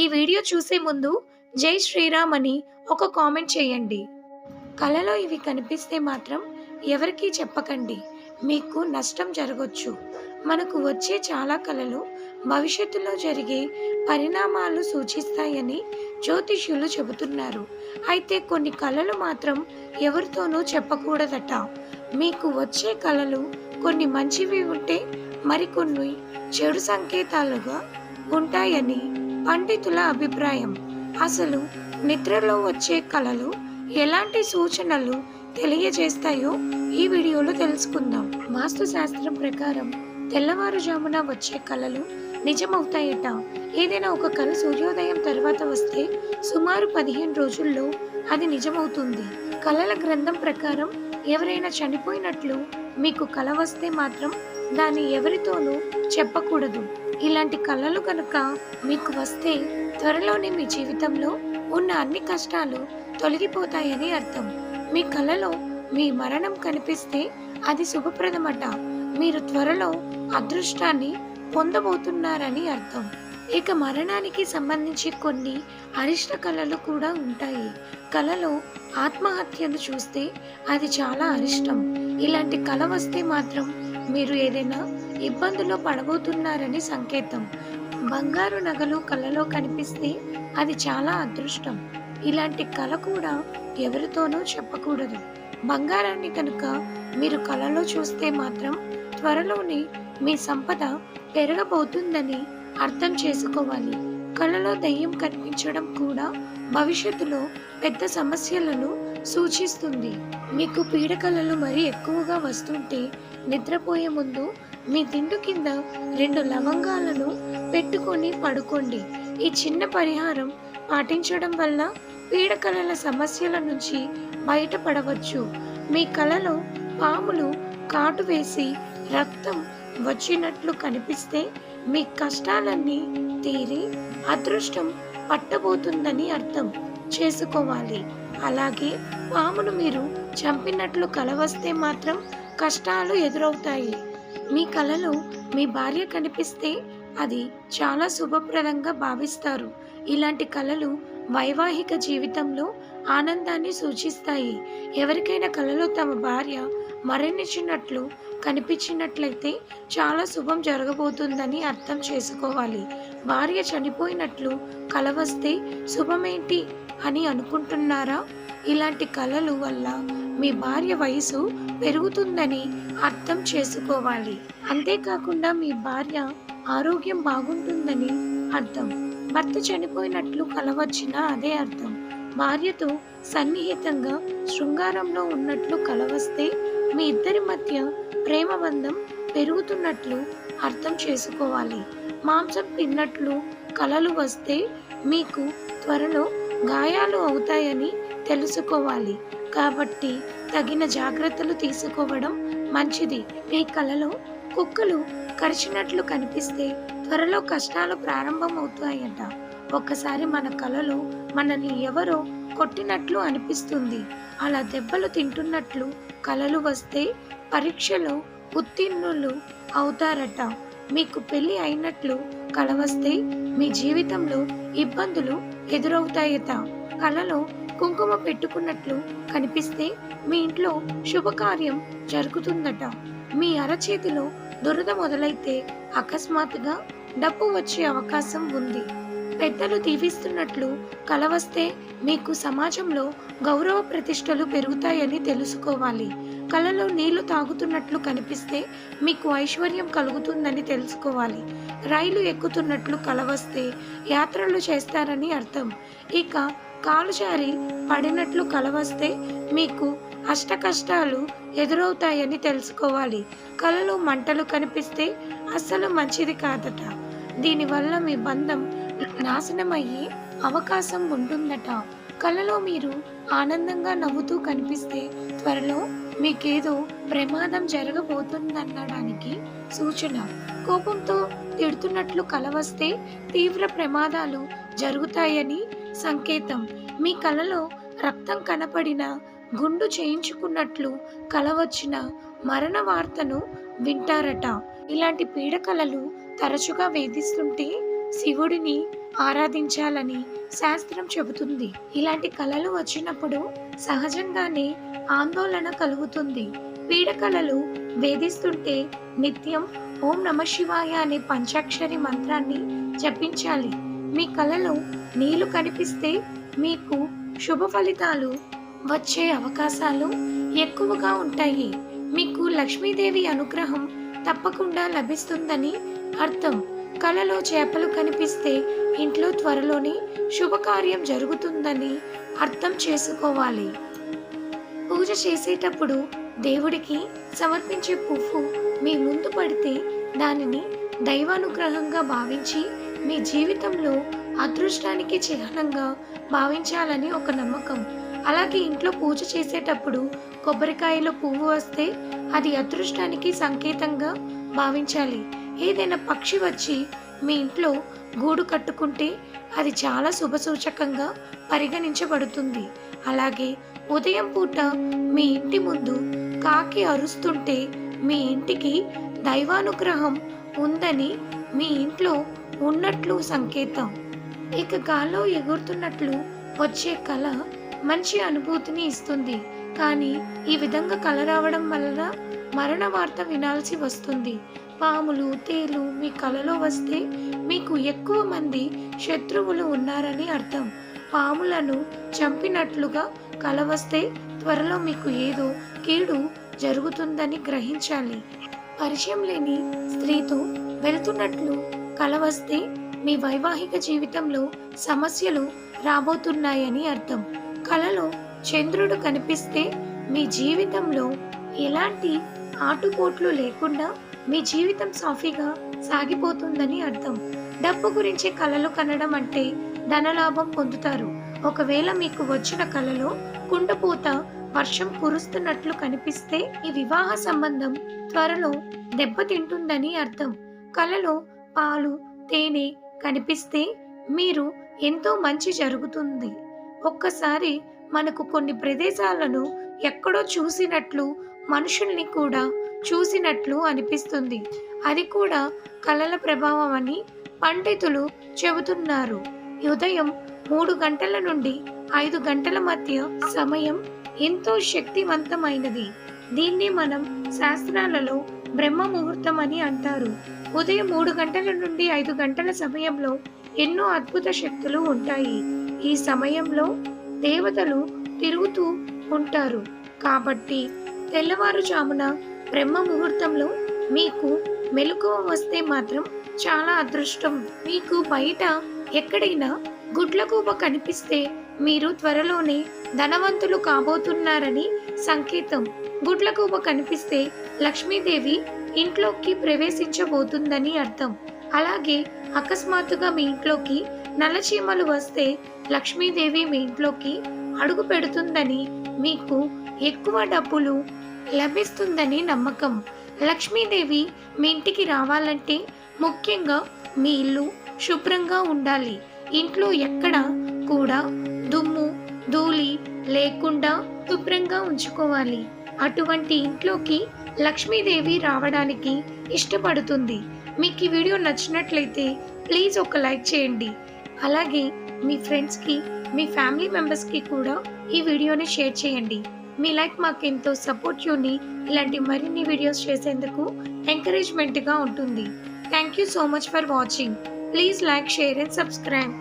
ఈ వీడియో చూసే ముందు జై శ్రీరామ్ అని ఒక కామెంట్ చేయండి. కలలో ఇవి కనిపిస్తే మాత్రం ఎవరికీ చెప్పకండి. మీకు నష్టం జరగవచ్చు మనకు వచ్చే చాలా కళలు భవిష్యత్తులో జరిగే పరిణామాలు సూచిస్తాయని జ్యోతిష్యులు చెబుతున్నారు. అయితే కొన్ని కళలు మాత్రం ఎవరితోనూ చెప్పకూడదట. మీకు వచ్చే కళలు కొన్ని మంచివి ఉంటే మరికొన్ని చెడు సంకేతాలుగా ఉంటాయని పండితుల అభిప్రాయం. అసలు నిద్రలో వచ్చే కళలు ఎలాంటి సూచనలు తెలియజేస్తాయో ఈ వీడియోలో తెలుసుకుందాం. వాస్తు శాస్త్రం ప్రకారం తెల్లవారుజామున వచ్చే కళలు నిజమవుతాయట. ఏదైనా ఒక కళ సూర్యోదయం తర్వాత వస్తే సుమారు పదిహేను రోజుల్లో అది నిజమవుతుంది. కళల గ్రంథం ప్రకారం ఎవరైనా చనిపోయినట్లు మీకు కళ వస్తే మాత్రం దాన్ని ఎవరితోనూ చెప్పకూడదు. ఇలాంటి కళలు కనుక మీకు వస్తే త్వరలోనే మీ జీవితంలో ఉన్న అన్ని కష్టాలు తొలగిపోతాయని అర్థం. మీ కళలో మీ మరణం కనిపిస్తే అది శుభప్రదమట. మీరు త్వరలో అదృష్టాన్ని పొందబోతున్నారని అర్థం. ఇక మరణానికి సంబంధించి కొన్ని అరిష్ట కళలు కూడా ఉంటాయి. కళలో ఆత్మహత్యను చూస్తే అది చాలా అరిష్టం. ఇలాంటి కళ వస్తే మాత్రం మీరు ఏదైనా ఇబ్బందులో పడబోతున్నారని సంకేతం. బంగారు నగలు కళ్ళలో కనిపిస్తే అది చాలా అదృష్టం. ఇలాంటి కళ కూడా ఎవరితోనూ చెప్పకూడదు. బంగారాన్ని కనుక మీరు కళలో చూస్తే మాత్రం త్వరలోనే మీ సంపద పెరగబోతుందని అర్థం చేసుకోవాలి. కళలో దయ్యం కనిపించడం కూడా భవిష్యత్తులో పెద్ద సమస్యలను సూచిస్తుంది. మీకు పీడకలలు మరీ ఎక్కువగా వస్తుంటే నిద్రపోయే ముందు మీ దిండు కింద రెండు లవంగాలను పెట్టుకొని పడుకోండి. ఈ చిన్న పరిహారం పాటించడం వల్ల పీడకలల సమస్యల నుంచి బయటపడవచ్చు. మీ కలలో పాములు కాటు వేసి రక్తం వచ్చినట్లు కనిపిస్తే మీ కష్టాలన్నీ తీరి అదృష్టం పట్టబోతుందని అర్థం చేసుకోవాలి. అలాగే పామును మీరు చంపినట్లు కల వస్తే మాత్రం కష్టాలు ఎదురవుతాయి. మీ కళలో మీ భార్య కనిపిస్తే అది చాలా శుభప్రదంగా భావిస్తారు. ఇలాంటి కళలు వైవాహిక జీవితంలో ఆనందాన్ని సూచిస్తాయి. ఎవరికైనా కళలో తమ భార్య మరణించినట్లు కనిపించినట్లయితే చాలా శుభం జరగబోతుందని అర్థం చేసుకోవాలి. భార్య చనిపోయినట్లు కల వస్తే శుభమేంటి అని అనుకుంటున్నారా? ఇలాంటి కళలు వల్ల మీ భార్య వయసు పెరుగుతుందని అర్థం అర్థం చేసుకోవాలి. అంతేకాకుండా మీ భార్య ఆరోగ్యం బాగుంటుందని అర్థం. భర్త చనిపోయినట్లు కలవచ్చిన అదే అర్థం. భార్యతో సన్నిహితంగా శృంగారంలో ఉన్నట్లు కలవస్తే మీ ఇద్దరి మధ్య ప్రేమ బంధం పెరుగుతున్నట్లు అర్థం చేసుకోవాలి. మాంసం తిన్నట్లు కలలు వస్తే మీకు త్వరలో గాయాలు అవుతాయని తెలుసుకోవాలి. కాబట్టి తగిన జాగ్రత్తలు తీసుకోవడం మంచిది. మీ కలలో కుక్కలు కరిచినట్లు కనిపిస్తే త్వరలో కష్టాలు ప్రారంభమవుతాయట. ఒక్కసారి మన కలలో మనల్ని ఎవరో కొట్టినట్లు అనిపిస్తుంది. అలా దెబ్బలు తింటున్నట్లు కలలు వస్తే పరీక్షలో ఉత్తీర్ణులు అవుతారట. మీకు పెళ్ళి అయినట్లు కల వస్తే మీ జీవితంలో ఇబ్బందులు ఎదురవుతాయట. కలలో కుంకుమ పెట్టుకున్నట్లు కనిపిస్తే మీ ఇంట్లో శుభకార్యం జరుగుతుందట. మీ అరచేతిలో దురద మొదలైతే అకస్మాత్తుగా డబ్బు వచ్చే అవకాశం ఉంది. పెద్దలు దీవిస్తున్నట్లు కలవస్తే మీకు సమాజంలో గౌరవ ప్రతిష్టలు పెరుగుతాయని తెలుసుకోవాలి. కలలో నీళ్ళు తాగుతున్నట్లు కనిపిస్తే మీకు ఐశ్వర్యం కలుగుతుందని తెలుసుకోవాలి. రైలు ఎక్కుతున్నట్లు కలవస్తే యాత్రలు చేస్తారని అర్థం. ఇక కాలు జారి పడినట్లు కలవస్తే మీకు అష్ట కష్టాలు ఎదురవుతాయని తెలుసుకోవాలి. కళలు మంటలు కనిపిస్తే అస్సలు మంచిది కాదట. దీనివల్ల మీ బంధం నాశనమయ్యే అవకాశం ఉంటుందట. కలలో మీరు ఆనందంగా నవ్వుతూ కనిపిస్తే త్వరలో మీకేదో ప్రమాదం జరగబోతుందనడానికి సూచన. కోపంతో తిడుతున్నట్లు కలవస్తే తీవ్ర ప్రమాదాలు జరుగుతాయని సంకేతం. మీ కలలో రక్తం కనపడిన గుండు చేయించుకున్నట్లు కలవచ్చిన మరణ వార్తను వింటారట. ఇలాంటి పీడకలలు తరచుగా వేధిస్తుంటే శివుడిని ఆరాధించాలని శాస్త్రం చెబుతుంది. ఇలాంటి కళలు వచ్చినప్పుడు సహజంగానే ఆందోళన కలుగుతుంది. పీడకలలు వేధిస్తుంటే నిత్యం ఓం నమ శివాయ అనే పంచాక్షరి మంత్రాన్ని జపించాలి. మీ కలలో నీళ్ళు కనిపిస్తే మీకు శుభ ఫలితాలు వచ్చే అవకాశాలు ఎక్కువగా ఉంటాయి. మీకు లక్ష్మీదేవి అనుగ్రహం తప్పకుండా లభిస్తుందని అర్థం. కలలో చేపలు కనిపిస్తే ఇంట్లో త్వరలోనే శుభకార్యం జరుగుతుందని అర్థం చేసుకోవాలి. పూజ చేసేటప్పుడు దేవుడికి సమర్పించే పువ్వు మీ ముందు పడితే దానిని దైవానుగ్రహంగా భావించి మీ జీవితంలో అదృష్టానికి చిహ్నంగా భావించాలని ఒక నమ్మకం. అలాగే ఇంట్లో పూజ చేసేటప్పుడు కొబ్బరికాయలో పువ్వు వస్తే అది అదృష్టానికి సంకేతంగా భావించాలి. ఏదైనా పక్షి వచ్చి మీ ఇంట్లో గూడు కట్టుకుంటే అది చాలా శుభసూచకంగా పరిగణించబడుతుంది. అలాగే ఉదయం పూట మీ ఇంటి ముందు కాకి అరుస్తుంటే మీ ఇంటికి దైవానుగ్రహం ఉందని మీ ఇంట్లో ఉన్నట్లు సంకేతం. ఇక గాల్లో ఎగురుతున్నట్లు వచ్చే కళ మంచి అనుభూతిని ఇస్తుంది. కానీ ఈ విధంగా కళ రావడం వలన మరణ వార్త వినాల్సి వస్తుంది. పాములు తేలు మీ కలలో వస్తే మీకు ఎక్కువ మంది శత్రువులు ఉన్నారని అర్థం. పాములను చంపినట్లుగా కల వస్తే త్వరలో మీకు ఏదో కీడు జరుగుతుందని గ్రహించాలి. పరిచయం లేని స్త్రీతో వెళుతున్నట్లు కల వస్తే మీ వైవాహిక జీవితంలో సమస్యలు రాబోతున్నాయని అర్థం. కలలో చంద్రుడు కనిపిస్తే మీ జీవితంలో ఎలాంటి ఆటుపోట్లు లేకుండా మీ జీవితం సాఫీగా సాగిపోతుందని అర్థం. డబ్బు గురించి కలలు కనడం అంటే ధనలాభం పొందుతారు. ఒకవేళ మీకు వచ్చిన కలలో కుండపోత వర్షం కురుస్తున్నట్లు కనిపిస్తే ఈ వివాహ సంబంధం త్వరలో దెబ్బతింటుందని అర్థం. కలలో పాలు తేనె కనిపిస్తే మీరు ఎంతో మంచి జరుగుతుంది. ఒక్కసారి మనకు కొన్ని ప్రదేశాలను ఎక్కడో చూసినట్లు మనుషుల్ని కూడా చూసినట్లు అనిపిస్తుంది. అది కూడా కళల ప్రభావం అని పండితులు చెబుతున్నారు. ఉదయం మూడు గంటల నుండి ఐదు గంటల మధ్య సమయం ఎంతో శక్తివంతమైనది. దీన్ని మనం శాస్త్రాలలో బ్రహ్మ ముహూర్తం అని అంటారు. ఉదయం మూడు గంటల నుండి ఐదు గంటల సమయంలో ఎన్నో అద్భుత శక్తులు ఉంటాయి. ఈ సమయంలో దేవతలు తిరుగుతూ ఉంటారు. కాబట్టి తెల్లవారుజామున బ్రహ్మ ముహూర్తంలో మీకు మెలకువ వస్తే మాత్రం చాలా అదృష్టం. మీకు బయట ఎక్కడైనా గుడ్లకూప కనిపిస్తే మీరు త్వరలోనే ధనవంతులు కాబోతున్నారని సంకేతం. గుడ్లకూబ కనిపిస్తే లక్ష్మీదేవి ఇంట్లోకి ప్రవేశించబోతుందని అర్థం. అలాగే అకస్మాత్తుగా మీ ఇంట్లోకి నల్లచీమలు వస్తే లక్ష్మీదేవి మీ ఇంట్లోకి అడుగు పెడుతుందని మీకు ఎక్కువ డబ్బులు లభిస్తుందని నమ్మకం. లక్ష్మీదేవి మీ ఇంటికి రావాలంటే ముఖ్యంగా మీ ఇల్లు శుభ్రంగా ఉండాలి. ఇంట్లో ఎక్కడ కూడా దుమ్ము ధూళి లేకుండా శుభ్రంగా ఉంచుకోవాలి. అటువంటి ఇంట్లోకి లక్ష్మీదేవి రావడానికి ఇష్టపడుతుంది. మీకు ఈ వీడియో నచ్చినట్లయితే ప్లీజ్ ఒక లైక్ చేయండి. అలాగే మీ ఫ్రెండ్స్కి మీ ఫ్యామిలీ మెంబర్స్కి కూడా ఈ వీడియోని షేర్ చేయండి. మీ లైక్ మాకు ఎంతో యూని ఇలాంటి మరిన్ని వీడియోస్ చేసేందుకు ఎంకరేజ్మెంట్గా ఉంటుంది. Thank you so much for watching. Please like share and subscribe.